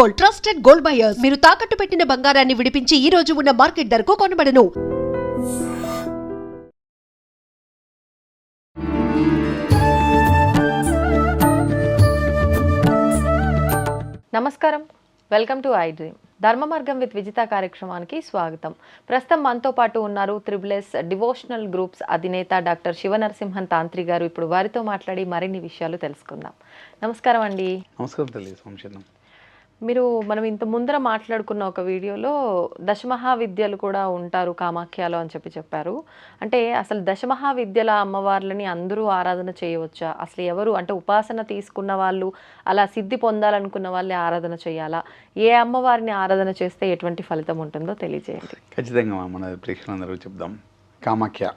Gold trusted gold buyers. మీరు తాకట్టు పెట్టిన బంగారాన్ని విడిపించి ఈ రోజు ఉన్న మార్కెట్ ధరకు కొనబడను. నమస్కారం. Welcome to I dream. Dharma Margam with Vijitha కార్యక్రమానికి స్వాగతం. ప్రస్తుతం మనతో పాటు ఉన్నారు త్రిబులెస్ డివోషనల్ గ్రూప్స్ అధినేత డాక్టర్ శివనరసింహన్ తాంత్రి గారు. ఇప్పుడు వారితో మాట్లాడి మరిన్ని విషయాలు తెలుసుకుందాం. నమస్కారం అండి. నమస్కారం మీరు మనం ఇంత ముందర మాట్లాడుకున్న ఒక వీడియోలో దశమహావిద్యలు కూడా ఉంటారు కామాఖ్యలో అని చెప్పి చెప్పారు. అంటే అసలు దశమహావిద్యల అమ్మవార్లని అందరూ ఆరాధన చేయవచ్చా? అసలు ఎవరు? అంటే ఉపాసన తీసుకున్న వాళ్ళు అలా సిద్ధి పొందాలనుకున్న వాళ్ళే ఆరాధన చేయాలా? ఏ అమ్మవారిని ఆరాధన చేస్తే ఎటువంటి ఫలితం ఉంటుందో తెలియజేయండి. ఖచ్చితంగా మన ప్రేక్షకులందరూ చెప్దాం. కామాఖ్య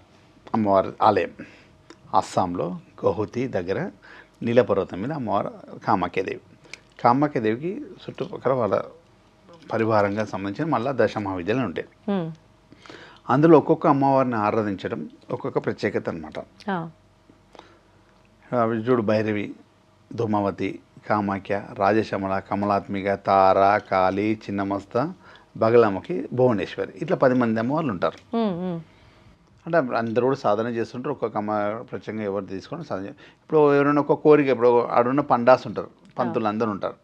అమ్మవారి ఆలయం అస్సాంలో గౌహతి దగ్గర నీలపర్వతం మీద అమ్మవారు కామాఖ్యదేవి కామాఖ్యదేవికి చుట్టుపక్కల వాళ్ళ పరివారంగా సంబంధించిన మళ్ళీ దశమహావిద్యలు ఉంటాయి. హ్మ్. అందులో ఒక్కొక్క అమ్మవారిని ఆరాధించడం ఒక్కొక్క ప్రత్యేకత అనమాట చూడు భైరవి ధూమావతి కామాఖ్య రాజశమల కమలాత్మిక తార కాళి చిన్నమస్త బగలాముఖి భువనేశ్వరి ఇట్లా పది మంది అమ్మవార్లు ఉంటారు. అంటే అందరూ కూడా సాధన చేస్తుంటారు. ఒక్కొక్క అమ్మ ప్రత్యేకంగా ఎవరు తీసుకొని సాధన ఇప్పుడు ఎవరైనా ఒక కోరిక ఇప్పుడు ఆడున్న పండాస్ ఉంటారు. పంతులు అందరూ ఉంటారు.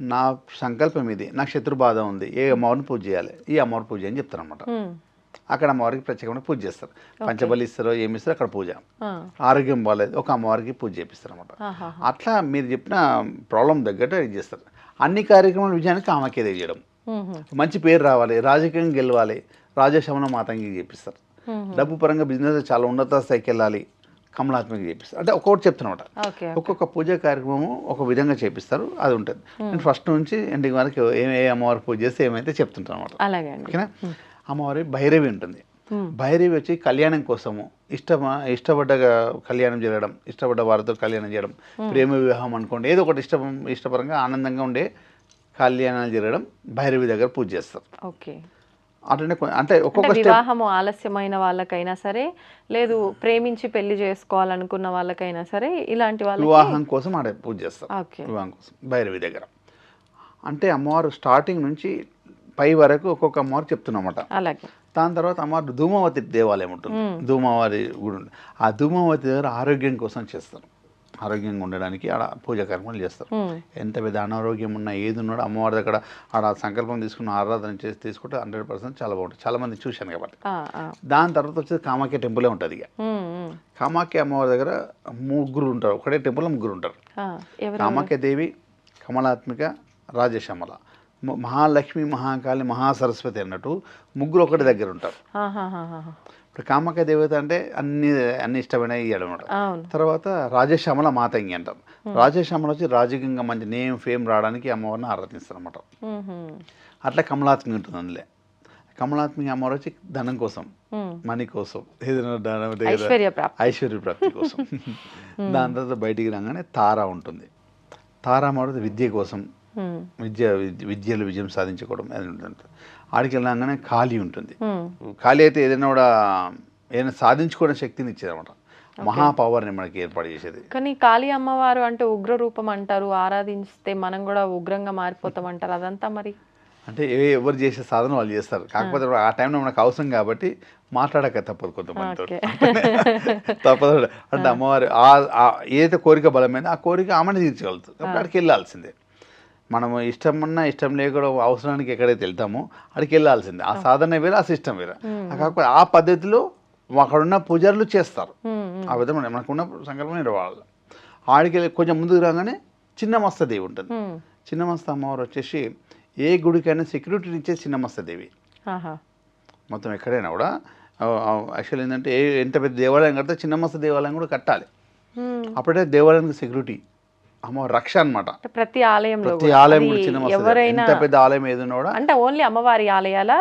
నా సంకల్పం ఇది నాకు శత్రు బాధ ఉంది ఏ అమ్మవారిని పూజ చేయాలి ఈ అమ్మవారి పూజ అని చెప్తారు అనమాట. అక్కడ అమ్మవారికి ప్రత్యేకంగా పూజ చేస్తారు. పంచబలి ఇస్తారో ఏమి ఇస్తారో అక్కడ పూజ. ఆరోగ్యం బాగాలేదు ఒక అమ్మవారికి పూజ చేపిస్తారు అనమాట. అట్లా మీరు చెప్పిన ప్రాబ్లం తగ్గట్టు ఇది చేస్తారు. అన్ని కార్యక్రమాల విజయానికి హ్మ్, హ్మ్. మంచి పేరు రావాలి రాజకీయం గెలవాలి రాజశమన మాతంగి చేపిస్తారు. డబ్బు పరంగా బిజినెస్ చాలా ఉన్నత స్థాయికి వెళ్ళాలి కమలాత్మకి చేపిస్తారు. అంటే ఒక్కొక్కటి చెప్తున్నమాట. ఒక్కొక్క పూజ కార్యక్రమం ఒక విధంగా చేపిస్తారు. అది ఉంటుంది. నేను ఫస్ట్ నుంచి ఎండింగ్ వరకు ఏ ఏ అమ్మవారి పూజ చేస్తే ఏమైతే చెప్తుంటాను అనమాట ఓకేనా? అమ్మవారి భైరవి ఉంటుంది. భైరవి వచ్చి కళ్యాణం కోసము ఇష్టమ ఇష్టపడ్డ కళ్యాణం జరగడం ఇష్టపడ్డ వారితో కళ్యాణం చేయడం ప్రేమ వివాహం అనుకోండి ఏదో ఒకటి ఇష్టం ఇష్టపరంగా ఆనందంగా ఉండే కళ్యాణాలు జరగడం భైరవి దగ్గర పూజ చేస్తారు. ఓకే. అట్లనే అంటే ఒక్కొక్క వివాహము ఆలస్యమైన వాళ్ళకైనా సరే లేదు ప్రేమించి పెళ్ళి చేసుకోవాలనుకున్న వాళ్ళకైనా సరే ఇలాంటి వాళ్ళకి వివాహం కోసం ఆడ పూజ చేస్తారు. వివాహం కోసం భైరవి దగ్గర. అంటే అమ్మవారు స్టార్టింగ్ నుంచి పై వరకు ఒక్కొక్క అమ్మవారు చెప్తున్నమాట. అలాగే. దాని తర్వాత అమ్మవారు ధూమావతి దేవాలయం ఉంటుంది. ధూమావతి గుడి ఆ ధూమావతి దగ్గర ఆరోగ్యం కోసం చేస్తారు. ఆరోగ్యంగా ఉండడానికి ఆడ పూజ కార్యక్రమాలు చేస్తారు. ఎంత పెద్ద అనారోగ్యం ఉన్నా ఏది ఉన్నాడో అమ్మవారి దగ్గర ఆడ సంకల్పం తీసుకుని ఆరాధన చేసి తీసుకుంటే హండ్రెడ్ పర్సెంట్ చాలా బాగుంటుంది. చాలా మంది చూశాను కాబట్టి. దాని తర్వాత వచ్చేది కామాఖ్య టెంపులే ఉంటుంది ఇక. కామాఖ్య అమ్మవారి దగ్గర ముగ్గురు ఉంటారు. ఒకటే టెంపుల్లో ముగ్గురు ఉంటారు. కామాఖ్య దేవి కమలాత్మిక రాజశమల. మహాలక్ష్మి మహాకాళి మహాసరస్వతి అన్నట్టు ముగ్గురు ఒకటి దగ్గర ఉంటారు. ఇప్పుడు కామాఖ్య దేవత అంటే అన్ని అన్ని ఇష్టమైన అవును. తర్వాత రాజశ్యామల మాతంగి అంటారు రాజశ్యామల వచ్చి రాజకీయంగా మంచి నేమ్ ఫేమ్ రావడానికి అమ్మవారిని ఆరాధిస్తారు అనమాట హ్మ్, హ్మ్. అట్లా కమలాత్మి ఉంటుంది అందులో. కమలాత్మి అమ్మవారు వచ్చి ధనం కోసం. మనీ కోసం ఏదైనా ఐశ్వర్య ప్రాప్తి. కోసం. దాని తర్వాత బయటికి రాగానే తార ఉంటుంది. తార అమ్మవారు విద్య కోసం విద్య- విద్యలో విజయం సాధించుకోవడం అది ఉంటుంది. ఆడికి వెళ్ళగానే ఖాళీ ఉంటుంది. ఖాళీ అయితే ఏదైనా కూడా ఏదైనా సాధించుకోవడం శక్తిని ఇచ్చేది అనమాట మహాపవర్ని మనకి ఏర్పాటు చేసేది. కానీ కాళీ అమ్మవారు అంటే ఉగ్ర రూపం అంటారు ఆరాధిస్తే మనం కూడా ఉగ్రంగా మారిపోతాం అంటారు. అదంతా మరి? అంటే ఏ ఎవరు చేసే సాధన వాళ్ళు చేస్తారు. కాకపోతే ఆ. టైంలో మనకు అవసరం కాబట్టి మాట్లాడక తప్పదు కొంతమందితో. తప్పదు. అంటే అమ్మవారి ఏదైతే కోరిక బలమైందో ఆ కోరిక ఆమెను తీర్చగలుగుతుంది. కాబట్టి అక్కడికి వెళ్ళాల్సిందే. మనం ఇష్టం ఉన్నా ఇష్టం లేకుండా అవసరానికి ఎక్కడైతే వెళ్తామో అక్కడికి వెళ్ళాల్సిందే. ఆ సాధన వేరే ఆ సిస్టమ్ వేరే. కాకపోతే ఆ పద్ధతిలో అక్కడున్న పూజారులు చేస్తారు. ఆ విధంగా మనకున్న సంకల్పం నిర్వాళ్ళు ఆడికి కొంచెం ముందుకు రాగానే చిన్న మస్తదేవి ఉంటుంది. హ్మ్. చిన్న మస్త అమ్మవారు వచ్చేసి ఏ గుడికైనా సెక్యూరిటీని ఇచ్చే చిన్న మస్తదేవి ఆహా. మొత్తం ఎక్కడైనా కూడా యాక్చువల్ ఏంటంటే ఏ ఎంత పెద్ద దేవాలయం కడితే చిన్న మస్త దేవాలయం కూడా కట్టాలి. అప్పుడే దేవాలయానికి సెక్యూరిటీ అమ్మ రక్ష అనమాట ప్రతి ఆలయంలో ప్రతి. ఆలయం కూడా చిన్న ఎవరైనా పెద్ద ఆలయం ఏదైనా కూడా అంటే ఓన్లీ అమ్మవారి ఆలయాలా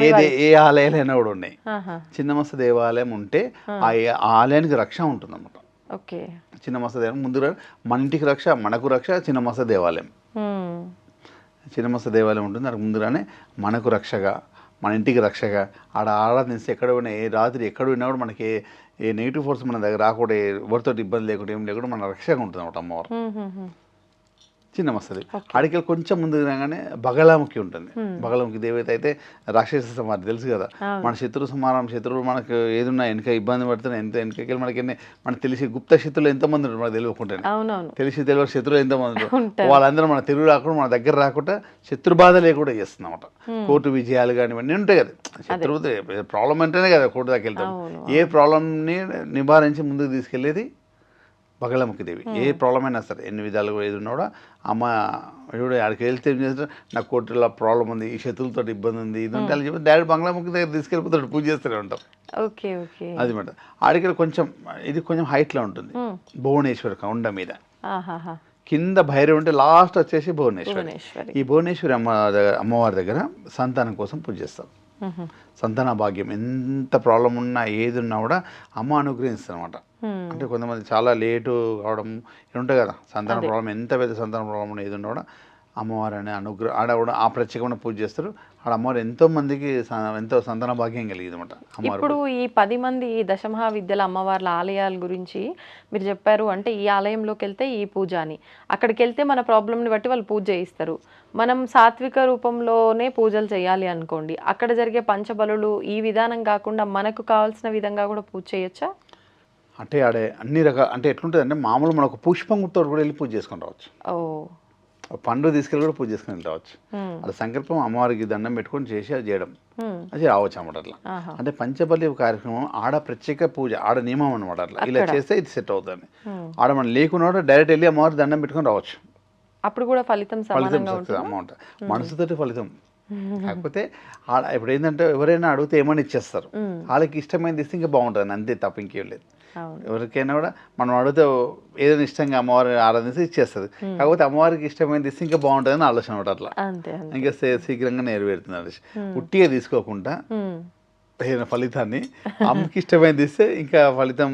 ఏది ఏ ఆలయాలైనా కూడా ఉన్నాయి. ఆహా. చిన్న మస్తు దేవాలయం ఉంటే ఆ. ఆలయానికి రక్ష ఉంటుందన్నమాట. ఓకే. చిన్న మస్తు దేవాలయం ముందుగా మన ఇంటికి రక్ష మనకు రక్ష చిన్న మస్తు దేవాలయం. చిన్నమస్త దేవాలయం ఉంటుంది దానికి ముందుగానే మనకు రక్షగా మన ఇంటికి రక్షగా. ఆడ ఆరాధించి ఎక్కడ ఉన్నా ఏ రాత్రి ఎక్కడ ఉన్నా కూడా మనకి ఏ- నెగిటివ్ ఫోర్స్ మన దగ్గర రాకూడదు. ఎవరితో ఇబ్బంది లేకుండా ఏం లేకుండా మన రక్షగా ఉంటుంది అన్నమాట అమ్మవారు చిన్న వస్తుంది ఆడికెళ్ళి కొంచెం ముందు రాగానే బగలాముఖి ఉంటుంది. బగలాముఖి దేవత అయితే రాక్షస సంహారం తెలుసు కదా? మన శత్రు సంహారం శత్రువులు మనకు ఏదున్నా వెనక ఇబ్బంది పడుతున్నా ఎంత వెనకకెళ్ళి మనకి మనకు తెలిసి గుప్త శత్రులు ఎంతమంది ఉంటారు మనకు అవునవును. తెలిసి తెలియని శత్రువులు ఎంతమంది ఉంటారు? వాళ్ళందరూ మన తెలుగు రాకుండా మన దగ్గర రాకుండా శత్రు బాధ లేకుండా చేస్తున్నామట కోర్టు విజయాలు కానీ ఇవన్నీ ఉంటాయి కదా. శత్రువు ప్రాబ్లం అంటేనే కదా కోర్టు దాకా వెళ్తాం. ఏ ప్రాబ్లంని నివారించి ముందుకు తీసుకెళ్ళేది? బగళముఖి దేవి ఏ ప్రాబ్లం అయినా సరే ఎన్ని విధాలుగా ఏది ఉన్నా కూడా అమ్మ చూడు ఆడికి వెళ్తే ఏం చేస్తాడు నాకు కోర్టులో ప్రాబ్లం ఉంది ఈ శత్రువులతో ఇబ్బంది ఉంది ఇది ఉంటే వాళ్ళు చెప్పి డైరెక్ట్ బంగ్లాముఖి దగ్గర తీసుకెళ్ళిపోతాడు పూజ చేస్తూనే ఉంటాం. Okay okay. అది మాట. ఆడికి కొంచెం ఇది కొంచెం హైట్లో ఉంటుంది భువనేశ్వరి కొండ మీద. కింద భైరవి ఉంటే లాస్ట్ వచ్చేసి భువనేశ్వరి. ఈ భువనేశ్వరి అమ్మ దగ్గర అమ్మవారి దగ్గర సంతానం కోసం పూజ చేస్తాం. సంతాన భాగ్యం ఎంత ప్రాబ్లం ఉన్నా ఏది ఉన్నా కూడా అమ్మ అనుగ్రహిస్తుంది అనమాట. అంటే కొంతమంది చాలా లేటు కావడం ఉంటాయి కదా. సంతాన ప్రాబ్లం ఎంత పెద్ద సంతాన ప్రాబ్లం ఏది ఉన్నా కూడా అమ్మవారు అనే అనుగ్రహం ఆడ కూడా ఆ ప్రత్యేకమైన పూజ చేస్తారు. ఆడ అమ్మవారు ఎంతో మందికి ఎంతో సంతాన భాగ్యం కలిగింది అనమాట ఇప్పుడు ఈ పది మంది దశమహా విద్యల అమ్మవార్ల ఆలయాల గురించి మీరు చెప్పారు అంటే ఈ ఆలయంలోకి వెళ్తే ఈ పూజ అని. అక్కడికి వెళ్తే మన ప్రాబ్లమ్ని బట్టి వాళ్ళు పూజ చేయిస్తారు. మనం సాత్విక రూపంలోనే పూజలు చేయాలి అనుకోండి. అక్కడ జరిగే పంచబలులు ఈ విధానం కాకుండా మనకు కావాల్సిన విధంగా కూడా పూజ చేయొచ్చా? అంటే ఆడే అన్ని రకాల అంటే ఎట్లుంటుంది అంటే మామూలు మనకు పుష్పం గుర్తు కూడా వెళ్ళి పూజ చేసుకొని రావచ్చు. పండు తీసుకెళ్ళి కూడా పూజ చేసుకొని వెళ్ళి రావచ్చు. అలా సంకల్పం అమ్మవారికి దండం పెట్టుకొని చేసి అది చేయడం. అది రావచ్చు అన్నమాట అట్లా. అంటే పంచబలి కార్యక్రమం ఆడ ప్రత్యేక పూజ ఆడ నియమం అనమాట అట్లా. ఇలా చేస్తే ఇది సెట్ అవుతుంది. ఆడ మనం లేకున్నా డైరెక్ట్ వెళ్ళి అమ్మవారి దండం పెట్టుకొని రావచ్చు. అప్పుడు కూడా ఫలితం ఫలితం అమౌంట్. మనసుతోటి ఫలితం. కాకపోతే ఇప్పుడు ఏంటంటే ఎవరైనా అడిగితే ఏమని ఇచ్చేస్తారు. వాళ్ళకి ఇష్టమైనది ఇస్తే ఇంకా బాగుంటుంది. అంతే తప్ప ఇంకేం లేదు. ఎవరికైనా కూడా మనం అడిగితే ఏదైనా ఇష్టంగా అమ్మవారి ఆరాధిస్తే ఇచ్చేస్తుంది. కాకపోతే అమ్మవారికి ఇష్టమైనది ఇస్తే ఇంకా బాగుంటుందని ఆలోచన ఒకటి అట్లా. ఇంకా శీఘ్రంగా నెరవేరుతుంది అనేసి ఉట్టిగా తీసుకోకుండా. అయిన ఫలితాన్ని అమ్మకి ఇష్టమైనది ఇస్తే ఇంకా ఫలితం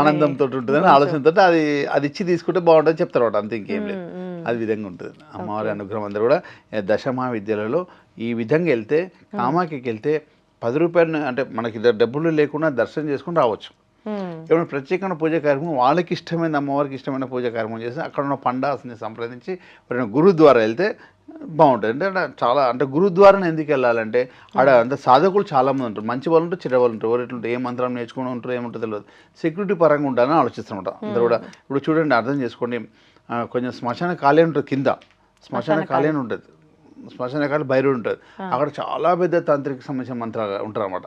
ఆనందంతో ఉంటుందని ఆలోచనతో అది అది ఇచ్చి తీసుకుంటే బాగుంటుంది చెప్తారు వాడు అంతే ఇంకేం లేదు. అది విధంగా ఉంటుంది. అమ్మవారి అనుగ్రహం అందరూ కూడా ఈ దశమహా విద్యలలో ఈ విధంగా వెళ్తే కామాఖ్యకి వెళ్తే పది రూపాయలు అంటే మనకి డబ్బులు లేకుండా దర్శనం చేసుకుని రావచ్చు. ఏమైనా ప్రత్యేకమైన పూజ కార్యక్రమం వాళ్ళకి ఇష్టమైన అమ్మవారికి ఇష్టమైన పూజ కార్యక్రమం చేసి అక్కడ ఉన్న పండాస్ని సంప్రదించి ఎవరైనా గురుద్వారా వెళ్తే బాగుంటుంది. అంటే చాలా అంటే గురుద్వారాని ఎందుకు వెళ్ళాలంటే ఆడ అంత సాధకులు చాలా మంది ఉంటారు. మంచి వాళ్ళు ఉంటారు చెడ్డ వాళ్ళు ఉంటారు. ఎవరు ఏ మంత్రం నేర్చుకుని ఉంటారు ఏముంటుందో తెలియదు. సెక్యూరిటీ పరంగా ఉండాలని ఆలోచిస్తుంటారు అందరూ కూడా ఇప్పుడు చూడండి అర్థం చేసుకోండి. కొంచెం శ్మశాన ఖాళీ ఉంటుంది కింద. శ్మశాన ఖాళీ అని ఉంటుంది. శ్మశాన ఖాళీ బైరు ఉంటుంది అక్కడ చాలా పెద్ద తాంత్రిక సంబంధించిన మంత్రాలు ఉంటారు అనమాట.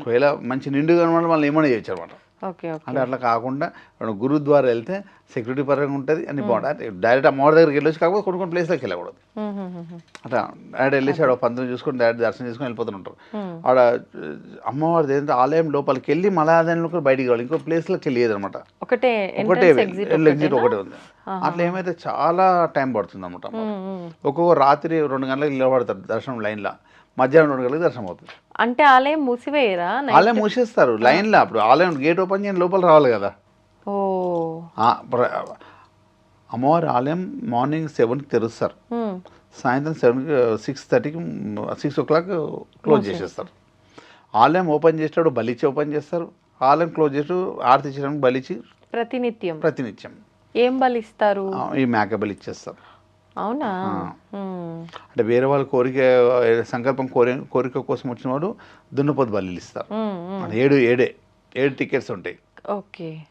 ఒకవేళ మంచి నిండుగా ఉన్న వాళ్ళు ఏమైనా చేయొచ్చు అనమాట ఓకే అంటే అట్లా కాకుండా మనం గురుద్వారా వెళ్తే సెక్యూరిటీ పరంగా ఉంటుంది అన్ని బాగుంటుంది. డైరెక్ట్ అమ్మవారి దగ్గరికి వెళ్ళొచ్చు కాకపోతే కొన్ని కొన్ని ప్లేస్లోకి వెళ్ళకూడదు. అట్లా డైరెక్ట్ వెళ్ళేసి ఆడ పంతులు చూసుకొని డైరెక్ట్ దర్శనం చేసుకొని వెళ్ళిపోతుంటారు Hmm. ఆడ అమ్మవారిది ఏంటంటే ఆలయం లోపలికి వెళ్ళి మళ్ళా ఆదాయంలో కూడా బయటికి కావాలి ఇంకో ప్లేస్లోకి వెళ్ళేది అనమాట ఒకటే ఎగ్జిట్ ఒకటే ఉంది. అట్లా ఏమైతే చాలా టైం పడుతుంది అనమాట ఒక్కొక్క రాత్రి రెండు గంటలకు నిలబడతారు దర్శనం లైన్లో. మధ్యాహ్నం రెండు గంటలకు దర్శనం అవుతుంది. అంటే ఆలయం మూసివేయరా? ఆలయం మూసేస్తారు లైన్లో అప్పుడు. ఆలయం గేట్ ఓపెన్ చేయని లోపల రావాలి కదా. ఓ. అమ్మవారి ఆలయం మార్నింగ్ సెవెన్కి తెరుస్తారు. సాయంత్రం సెవెన్కి సిక్స్ థర్టీకి సిక్స్ ఓ క్లాక్ క్లోజ్ చేసేస్తారు. ఆలయం ఓపెన్ చేసేటప్పుడు బలిచ్చి ఓపెన్ చేస్తారు. ఆలయం క్లోజ్ చేసి ఆరతి ఇచ్చడానికి బలిచ్చి ప్రతినిత్యం. ప్రతినిత్యం. ఏం బలిస్తారు? ఈ మేక బలి ఇచ్చేస్తారు. అవునా. అంటే వేరే వాళ్ళ కోరిక సంకల్పం కోరి కోరిక కోసం వచ్చిన వాడు దున్నపోతు బలి ఇస్తారు. మ్మ్, మ్మ్. అంటే ఏడు ఏడే ఏడు టికెట్స్ ఉంటాయి. ఓకే.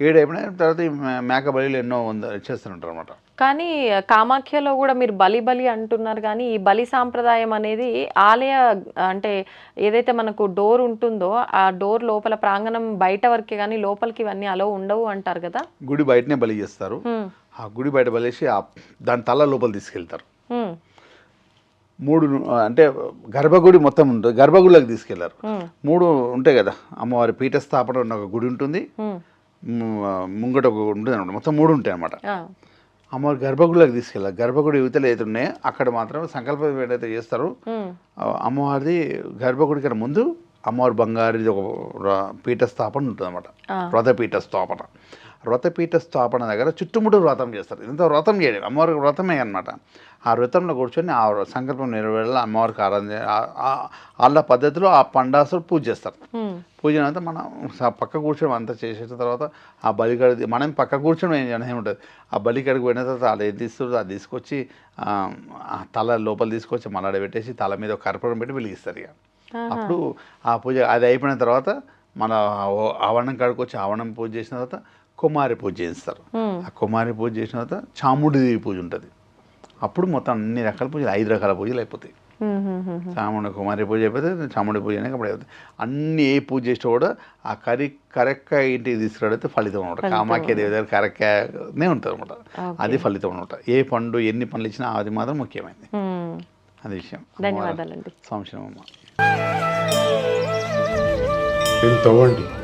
ఏడు అయిపోయిన తర్వాత ఈ మేక బలిలు ఎన్నో వంద ఇచ్చేస్తుంటారు అనమాట కానీ కామాఖ్యలో కూడా మీరు బలి బలి అంటున్నారు కానీ ఈ బలి సాంప్రదాయం అనేది ఆలయ అంటే ఏదైతే మనకు డోర్ ఉంటుందో ఆ డోర్ లోపల ప్రాంగణం బయట వరకే కానీ లోపలికి ఇవన్నీ అలో ఉండవు అంటారు కదా? గుడి బయటనే బలి చేస్తారు. ఆ గుడి బయట బలేసి ఆ దాని తల లోపల తీసుకెళ్తారు. మూడు అంటే గర్భగుడి మొత్తం ఉంటుంది. గర్భగుడిలోకి తీసుకెళ్ళారు. మూడు ఉంటాయి కదా. అమ్మవారి పీఠ స్థాపన ఉన్న ఒక గుడి ఉంటుంది. ముంగట ఒక ఉంటుంది అనమాట మొత్తం మూడు ఉంటాయి అన్నమాట ఆ. అమ్మవారి గర్భగుడిలోకి తీసుకెళ్ళారు గర్భగుడి యువతలు ఏదైతే ఉన్నాయో అక్కడ మాత్రం సంకల్పం ఏదైతే చేస్తారో. అమ్మవారిది గర్భగుడి కన్నా ముందు అమ్మవారి బంగారిది ఒక పీఠ స్థాపన ఉంటుంది అనమాట. రథపీఠ స్థాపన వ్రతపీఠ స్థాపన దగ్గర చుట్టుముట్టు వ్రతం చేస్తారు. ఇదంతా వ్రతం చేయడం అమ్మవారికి వ్రతమే అనమాట ఆ వ్రతంలో కూర్చొని ఆ సంకల్పం నెరవేరాల అమ్మవారికి ఆరాధన వాళ్ళ పద్ధతిలో ఆ పండాసులు పూజ చేస్తారు. పూజ అంతా మనం పక్క కూర్చొని అంతా చేసిన తర్వాత ఆ బలికడ మనం పక్క కూర్చొని ఏం చేయడం ఏముంటుంది ఆ బలికడికి పోయిన తర్వాత అది ఏది తీస్తుందో అది తీసుకొచ్చి తల లోపల తీసుకొచ్చి మలాడ పెట్టేసి తల మీద ఒక కర్పూరం పెట్టి వెలిగిస్తారు ఇక. అప్పుడు ఆ పూజ అది అయిపోయిన తర్వాత మన ఆవరణం కాడికి వచ్చి ఆవరణం పూజ చేసిన తర్వాత కుమారి పూజ చేస్తారు. ఆ కుమారి పూజ చేసిన తర్వాత చాముండిదేవి పూజ ఉంటుంది. అప్పుడు మొత్తం అన్ని రకాల పూజలు ఐదు రకాల పూజలు అయిపోతాయి. చాముండి కుమారి పూజ అయిపోతే చాముండి పూజ అయినాక అప్పుడు అయిపోతుంది అన్ని ఏ పూజ చేసినా కూడా ఆ కరి కరెక్ట్గా ఇంటికి తీసుకురాడితే ఫలితం అనమాట కామాఖ్య దేవి దగ్గర కరెక్ట్గానే ఉంటుంది అనమాట అది ఫలితం అనమాట ఏ పండు ఎన్ని పనులు ఇచ్చినా అది మాత్రం ముఖ్యమైనది. అది విషయం. ధన్యవాదాలండి. సంశయం అమ్మ. తవ్వండి.